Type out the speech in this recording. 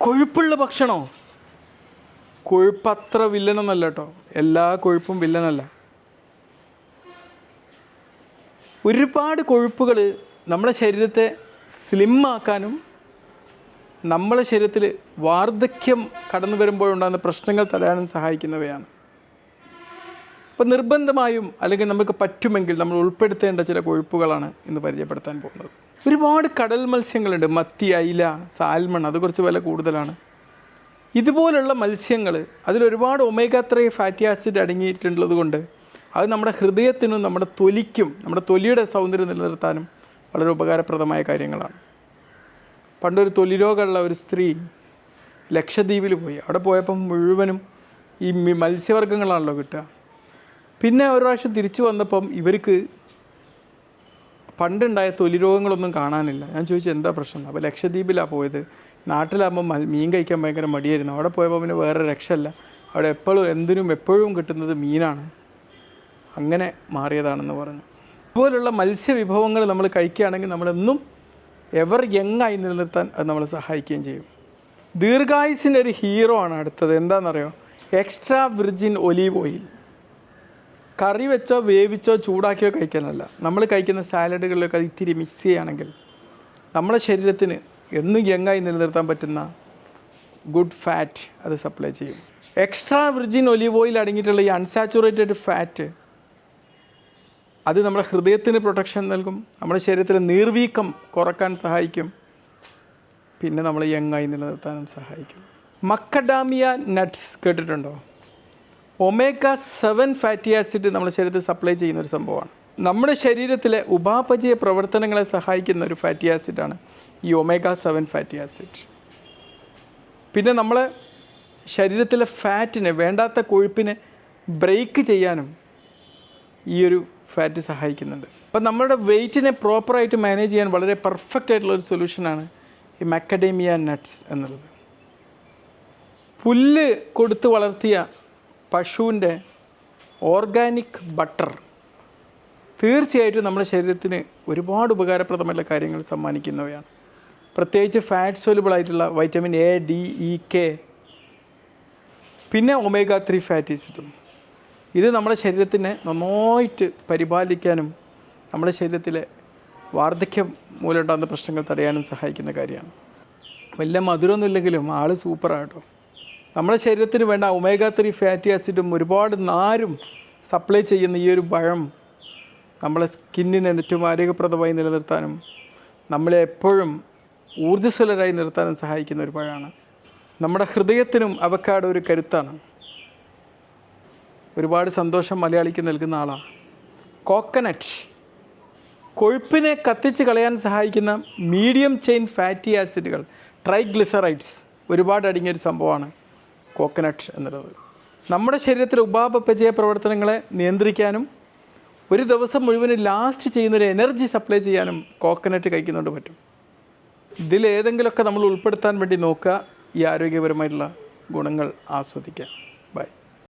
കൊഴുപ്പുള്ള ഭക്ഷണമോ കൊഴുപ്പത്ര വില്ലനൊന്നല്ല കേട്ടോ. എല്ലാ കൊഴുപ്പും വില്ലനല്ല. ഒരുപാട് കൊഴുപ്പുകൾ നമ്മുടെ ശരീരത്തെ സ്ലിം ആക്കാനും നമ്മളെ ശരീരത്തിൽ വാർദ്ധക്യം കടന്നു വരുമ്പോഴുണ്ടാകുന്ന പ്രശ്നങ്ങൾ തടയാനും സഹായിക്കുന്നവയാണ്. അപ്പോൾ നിർബന്ധമായും അല്ലെങ്കിൽ നമുക്ക് പറ്റുമെങ്കിൽ നമ്മൾ ഉൾപ്പെടുത്തേണ്ട ചില കൊഴുപ്പുകളാണ് ഇന്ന് പരിചയപ്പെടുത്താൻ പോകുന്നത്. ഒരുപാട് കടൽ മത്സ്യങ്ങളുണ്ട്. മത്തി അയില സാൽമൺ അത് കുറച്ച് വില കൂടുതലാണ്. ഇതുപോലുള്ള മത്സ്യങ്ങൾ അതിലൊരുപാട് ഒമേഗ ത്രീ ഫാറ്റി ആസിഡ് അടങ്ങിയിട്ടുള്ളത് കൊണ്ട് അത് നമ്മുടെ ഹൃദയത്തിനും നമ്മുടെ തൊലിക്കും നമ്മുടെ തൊലിയുടെ സൗന്ദര്യം നിലനിർത്താനും വളരെ ഉപകാരപ്രദമായ കാര്യങ്ങളാണ്. പണ്ടൊരു തൊലി രോഗമുള്ള ഒരു സ്ത്രീ ലക്ഷദ്വീപിൽ പോയി. അവിടെ പോയപ്പം മുഴുവനും ഈ മത്സ്യവർഗങ്ങളാണല്ലോ കിട്ടുക. പിന്നെ ഒരു പ്രാവശ്യം തിരിച്ചു വന്നപ്പം ഇവർക്ക് പണ്ടുണ്ടായ തൊലി രോഗങ്ങളൊന്നും കാണാനില്ല. ഞാൻ ചോദിച്ചു എന്താ പ്രശ്നം? അപ്പോൾ ലക്ഷദ്വീപിലാണ് പോയത്. നാട്ടിലാകുമ്പോൾ മീൻ കഴിക്കാൻ ഭയങ്കര മടിയായിരുന്നു. അവിടെ പോയപ്പോൾ പിന്നെ വേറെ രക്ഷയല്ല. അവിടെ എപ്പോഴും എന്തിനും എപ്പോഴും കിട്ടുന്നത് മീനാണ്. അങ്ങനെ മാറിയതാണെന്ന് പറഞ്ഞു. ഇതുപോലുള്ള മത്സ്യവിഭവങ്ങൾ നമ്മൾ കഴിക്കുകയാണെങ്കിൽ നമ്മളെന്നും എവർ യങ്ങായി നിലനിർത്താൻ അത് നമ്മളെ സഹായിക്കുകയും ചെയ്യും. ദീർഘായുസിന്റെ ഒരു ഹീറോ ആണ് അടുത്തത്. എന്താണെന്നറിയോ? Extra virgin olive oil. കറി വെച്ചോ വേവിച്ചോ ചൂടാക്കിയോ കഴിക്കാനല്ല. നമ്മൾ കഴിക്കുന്ന സാലഡുകളിലൊക്കെ അത് ഇത്തിരി മിക്സ് ചെയ്യുകയാണെങ്കിൽ നമ്മുടെ ശരീരത്തിന് എന്നും യങ്ങായി നിലനിർത്താൻ പറ്റുന്ന ഗുഡ് ഫാറ്റ് അത് സപ്ലൈ ചെയ്യും. എക്സ്ട്രാ വിർജിൻ ഒലിവ് ഓയിൽ അടങ്ങിയിട്ടുള്ള ഈ അൺസാച്ചുറേറ്റഡ് ഫാറ്റ് അത് നമ്മുടെ ഹൃദയത്തിന് പ്രൊട്ടക്ഷൻ നൽകും നമ്മുടെ ശരീരത്തിലെ നീർവീക്കം കുറയ്ക്കാൻ സഹായിക്കും പിന്നെ നമ്മൾ യങ്ങായി നിലനിർത്താനും സഹായിക്കും. മക്കഡാമിയ നട്ട്സ് കേട്ടിട്ടുണ്ടോ? ഒമേഗ സെവൻ ഫാറ്റി ആസിഡ് നമ്മുടെ ശരീരത്തിൽ സപ്ലൈ ചെയ്യുന്ന ഒരു സംഭവമാണ്. നമ്മുടെ ശരീരത്തിലെ ഉപാപചയ പ്രവർത്തനങ്ങളെ സഹായിക്കുന്ന ഒരു ഫാറ്റി ആസിഡാണ് ഈ ഒമേഗ സെവൻ ഫാറ്റി ആസിഡ്. പിന്നെ നമ്മൾ ശരീരത്തിലെ ഫാറ്റിനെ വേണ്ടാത്ത കൊഴുപ്പിനെ ബ്രേക്ക് ചെയ്യാനും ഈ ഒരു ഫാറ്റ് സഹായിക്കുന്നുണ്ട്. അപ്പം നമ്മുടെ വെയിറ്റിനെ പ്രോപ്പറായിട്ട് മാനേജ് ചെയ്യാൻ വളരെ പെർഫെക്റ്റ് ആയിട്ടുള്ള ഒരു സൊല്യൂഷനാണ് ഈ മക്കഡേമിയ നട്ട്സ് എന്നുള്ളത്. പുല്ല് കൊടുത്ത് വളർത്തിയ പശുവിന്റെ ഓർഗാനിക് ബട്ടർ തീർച്ചയായിട്ടും നമ്മുടെ ശരീരത്തിന് ഒരുപാട് ഉപകാരപ്രദമായ കാര്യങ്ങൾ സമ്മാനിക്കുന്നവയാണ്. പ്രത്യേകിച്ച് ഫാറ്റ് സോലുബിൾ ആയിട്ടുള്ള vitamin A D E K പിന്നെ ഒമേഗ ത്രീ ഫാറ്റി ആസിഡും ഇത് നമ്മുടെ ശരീരത്തിനെ നന്നായിട്ട് പരിപാലിക്കാനും നമ്മുടെ ശരീരത്തിലെ വാർദ്ധക്യം മൂലമുണ്ടാകുന്ന പ്രശ്നങ്ങൾ തടയാനും സഹായിക്കുന്ന കാര്യമാണ്. വലിയ മധുരമൊന്നുമില്ലെങ്കിലും ആൾ സൂപ്പറാണ് കേട്ടോ. നമ്മുടെ ശരീരത്തിന് വേണ്ട ഒമേഗ ത്രീ ഫാറ്റി ആസിഡും ഒരുപാട് നാരും സപ്ലൈ ചെയ്യുന്ന ഈ ഒരു പഴം നമ്മളെ സ്കിന്നിനെ ഏറ്റവും ആരോഗ്യപ്രദമായി നിലനിർത്താനും നമ്മളെ എപ്പോഴും ഊർജസ്വലരായി നിർത്താനും സഹായിക്കുന്ന ഒരു പഴമാണ്. നമ്മുടെ ഹൃദയത്തിനും അവക്കാട് ഒരു കരുത്താണ്. ഒരുപാട് സന്തോഷം മലയാളിക്ക് നൽകുന്ന ആളാണ് കോക്കനട്ട് കൊഴുപ്പിനെ കത്തിച്ച് കളയാൻ സഹായിക്കുന്ന മീഡിയം ചെയിൻ ഫാറ്റി ആസിഡുകൾ ട്രൈഗ്ലിസറൈഡ്സ് ഒരുപാട് അടങ്ങിയ ഒരു സംഭവമാണ്. കോക്കനട്ട് എന്നുള്ളത്. നമ്മുടെ ശരീരത്തിലെ ഉപാപചയ പ്രവർത്തനങ്ങളെ നിയന്ത്രിക്കാനും ഒരു ദിവസം മുഴുവനും ലാസ്റ്റ് ചെയ്യുന്നൊരു എനർജി സപ്ലൈ ചെയ്യാനും കോക്കനട്ട് കഴിക്കുന്നുണ്ട് പറ്റും. ഇതിലേതെങ്കിലുമൊക്കെ നമ്മൾ ഉൾപ്പെടുത്താൻ വേണ്ടി നോക്കുക. ഈ ആരോഗ്യപരമായിട്ടുള്ള ഗുണങ്ങൾ ആസ്വദിക്കുക. ബൈ